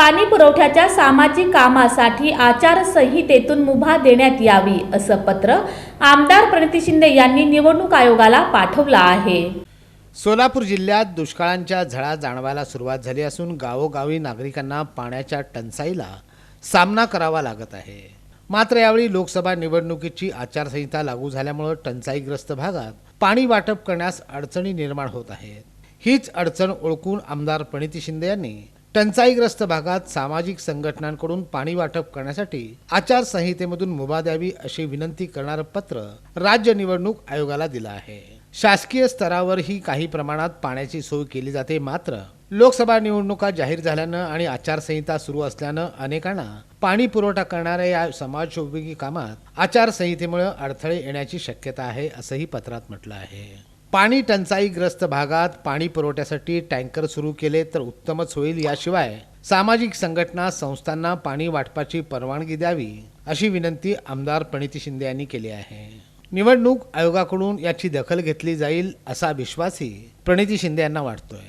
पाणी पुरवठ्याच्या सामाजिक कामासाठी आचारसंहितेतून मुभा देण्यात यावी असं पत्र आमदार प्रणिती शिंदे यांनी निवडणूक आयोगाला पाठवलं आहे. सोलापूर जिल्ह्यात दुष्काळांच्या झळा जाणवायला सुरुवात झाली असून गावोगावी नागरिकांना पाण्याच्या टंचाईला सामना करावा लागत आहे. मात्र यावेळी लोकसभा निवडणुकीची आचारसंहिता लागू झाल्यामुळे टंचाईग्रस्त भागात पाणी वाटप करण्यास अडचणी निर्माण होत आहेत. हीच अडचण ओळखून आमदार प्रणिती शिंदे यांनी टंचाईग्रस्त भागात सामाजिक संघटनांकडून पाणी वाटप करण्यासाठी आचारसंहितेमधून मुभा द्यावी अशी विनंती करणारं पत्र राज्य निवडणूक आयोगाला दिलं आहे. शासकीय स्तरावरही काही प्रमाणात पाण्याची सोय केली जाते मात्र लोकसभा निवडणुका जाहीर झाल्यानं आणि आचारसंहिता सुरू असल्यानं अनेकांना पाणी पुरवठा करणाऱ्या या समाजोपयोगी कामात आचारसंहितेमुळे अडथळे येण्याची शक्यता आहे असंही पत्रात म्हटलं आहे. पाणी टंचाईग्रस्त भागात पाणी पुरवठ्यासाठी टँकर सुरू केले तर उत्तमच होईल याशिवाय सामाजिक संघटना संस्थांना पाणी वाटपाची परवानगी द्यावी अशी विनंती आमदार प्रणिती शिंदे यांनी केली आहे. निवडणूक आयोगाकडून याची दखल घेतली जाईल असा विश्वासही प्रणिती शिंदे यांना वाटतोय.